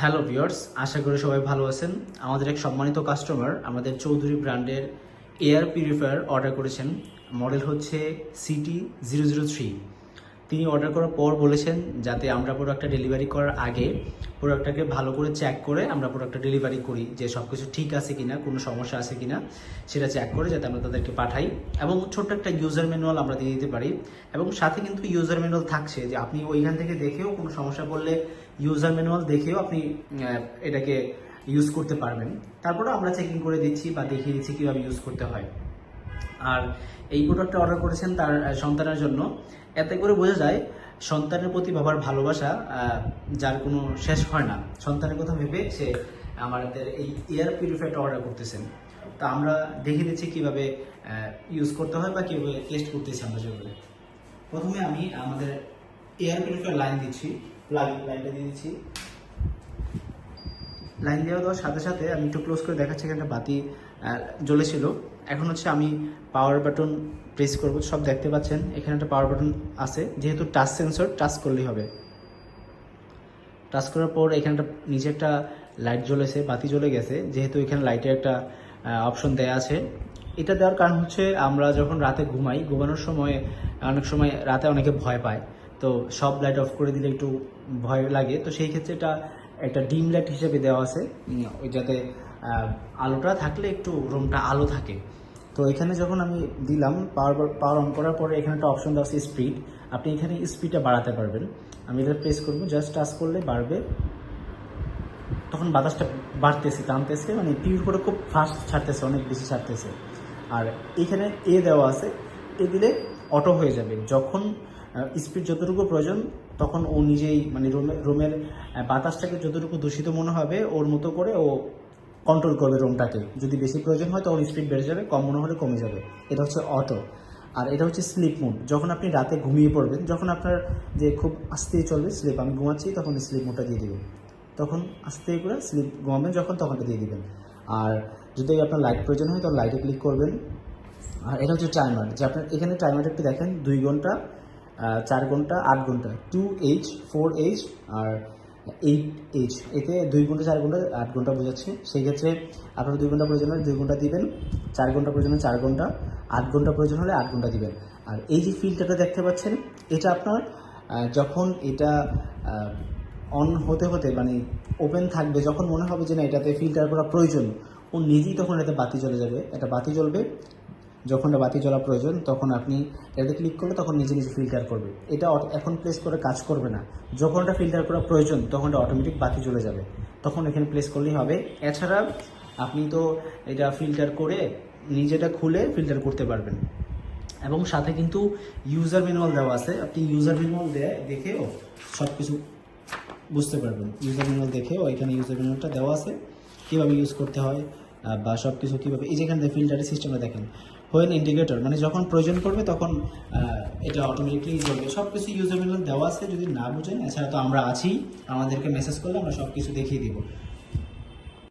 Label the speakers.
Speaker 1: Hello viewers আশা করি সবাই ভালো আছেন। আমাদের এক সম্মানিত কাস্টমার আমাদের চৌধুরী ব্র্যান্ডের এয়ার পিউরিফায়ার অর্ডার করেছেন। মডেল হচ্ছে সিটি জিরো জিরো থ্রি তিনি অর্ডার করার পর বলেছেন যাতে আমরা প্রোডাক্টটা ডেলিভারি করার আগে প্রোডাক্টটাকে ভালো করে চেক করে আমরা প্রোডাক্টটা ডেলিভারি করি যে সব কিছু ঠিক আছে কিনা, কোনো সমস্যা আছে কিনা, সেটা চেক করে যাতে আমরা তাদেরকে পাঠাই এবং ছোট্ট একটা ইউজার ম্যানুয়াল আমরা দিয়ে দিতে পারি এবং সাথে কিন্তু ইউজার ম্যানুয়াল থাকছে যে আপনি ওইখান থেকে দেখেও কোনো সমস্যা পড়লে ইউজার ম্যানুয়াল দেখেও আপনি এটাকে ইউজ করতে পারবেন। তারপরে আমরা চেকিং করে দিচ্ছি বা দেখিয়ে দিচ্ছি কীভাবে ইউজ করতে হয়। আর এই প্রোডাক্টটা অর্ডার করেছেন তার সন্তানের জন্য। এতে করে বোঝা যায়, সন্তানের প্রতি বাবার ভালোবাসা যার কোনো শেষ হয় না। সন্তানের কথা ভেবে সে আমাদের এই এয়ার পিউরিফায়ারটা অর্ডার করতেছেন। তা আমরা দেখে দিচ্ছি কীভাবে ইউজ করতে হয় বা কীভাবে টেস্ট করতেছি আমরা যেভাবে। প্রথমে আমি আমাদের এয়ার পিউরিফায়ার লাইন দিচ্ছি লাইন লাইনটা দিয়ে দিচ্ছি। লাইন দেওয়া দেওয়ার সাথে সাথে আমি একটু ক্লোজ করে দেখাচ্ছি এখানে বাতি জ্বলেছিল। এখন হচ্ছে আমি পাওয়ার বাটন প্রেস করব, সব দেখতে পাচ্ছেন, এখানে একটা পাওয়ার বাটন আছে। যেহেতু টাচ সেন্সর টাচ করলেই হবে। টাচ করার পর এখানে একটা, নিচে একটা লাইট জ্বলেছে, বাতি জ্বলে গেছে। যেহেতু এখানে লাইটের একটা অপশন দেয়া আছে। এটা দেওয়ার কারণ হচ্ছে আমরা যখন রাতে ঘুমাই, ঘুমানোর সময়, অনেক সময় রাতে অনেকে ভয় পায়। তো সব লাইট অফ করে দিলে একটু ভয় লাগে। তো সেই ক্ষেত্রে এটা একটা ডিম লাইট হিসেবে দেওয়া আছে। ওই যাতে আলোটা থাকলে একটু রুমটা আলো থাকে। তো এখানে যখন আমি দিলাম পাওয়ার পাওয়ার অন করার পরে এখানে একটা অপশন দেওয়া আছে স্পিড আপনি এখানে স্পিডটা বাড়াতে পারবেন। আমি এটা প্রেস করব জাস্ট টাচ করলে বাড়বে। তখন বাতাসটা বাড়তেছে, টানতেছে মানে পিউর করে খুব ফাস্ট ছাড়তেছে, অনেক বেশি ছাড়তেছে। আর এখানে এ দেওয়া আছে। এ দিলে অটো হয়ে যাবে। যখন স্পিড যতটুকু প্রয়োজন, তখন ও নিজেই মানে রুমের রুমের বাতাসটাকে যতটুকু দূষিত মনে হবে, ওর মতো করে ও কন্ট্রোল করবে রুমটাকে। যদি বেশি প্রয়োজন হয়, তখন স্পিড বেড়ে যাবে, কম মনে হলে কমে যাবে। এটা হচ্ছে অটো আর এটা হচ্ছে স্লিপ মুড যখন আপনি রাতে ঘুমিয়ে পড়বেন, যখন আপনার যে খুব আস্তে চলবে স্লিপ আমি ঘুমাচ্ছি, তখন স্লিপ মুডটা দিয়ে দেবেন। তখন আস্তে করে স্লিপ ঘুমাবেন, যখন তখনটা দিয়ে দেবেন। আর যদি আপনার লাইট প্রয়োজন হয়, তখন লাইটে ক্লিক করবেন। আর এটা হচ্ছে টাইমার যে আপনার, এখানে টাইমারটা একটু দেখেন, দুই ঘণ্টা চার ঘণ্টা, আট ঘণ্টা। টু এইচ ফোর এইচ আর এইট এইচ এতে দুই ঘণ্টা, চার ঘণ্টা, আট ঘণ্টা বোঝাচ্ছে। সেই ক্ষেত্রে আপনারা দুই ঘণ্টা প্রয়োজন হলে দুই ঘণ্টা দিবেন, চার ঘণ্টা প্রয়োজন হলে চার ঘণ্টা, আট ঘণ্টা প্রয়োজন হলে আট ঘণ্টা দিবেন। আর এই যে ফিল্টারটা দেখতে পাচ্ছেন, এটা আপনার যখন এটা অন হতে হতে মানে ওপেন থাকবে, যখন মনে হবে যে না, এটাতে ফিল্টার করা প্রয়োজন, ও নিজেই তখন এটাতে বাতি চলে যাবে। এটা বাতি জ্বলবে যখন এটা বাতি জ্বলা প্রয়োজন, তখন আপনি এটাতে ক্লিক করলে তখন নিজে নিজে ফিল্টার করবে। এটা এখন প্লেস করে কাজ করবে না। যখন এটা ফিল্টার করা প্রয়োজন, তখন এটা অটোমেটিক বাতি জ্বলে যাবে। তখন এখানে প্লেস করলেই হবে। এছাড়া আপনি তো এটা ফিল্টার করে নিজেটা খুলে ফিল্টার করতে পারবেন। এবং সাথে কিন্তু ইউজার ম্যানুয়াল দেওয়া আছে। আপনি ইউজার ম্যানুয়াল দেখেও সব কিছু বুঝতে পারবেন। ইউজার ম্যানুয়াল দেখেও এখানে ইউজার ম্যানুয়ালটা দেওয়া আছে। কীভাবে ইউজ করতে হয় বা সব কিছু কীভাবে, এই যেখানে ফিল্টারের সিস্টেমটা দেখেন হোয়েন ইন্ডিকেটর মানে যখন প্রয়োজন পড়বে তখন এটা অটোমেটিকলি হবে সব কিছু ম্যানুয়াল দেওয়া আছে, যদি না বুঝেন, এছাড়া তো আমরা আছি, আমাদেরকে মেসেজ করলে আমরা সব কিছু দেখিয়ে দিব।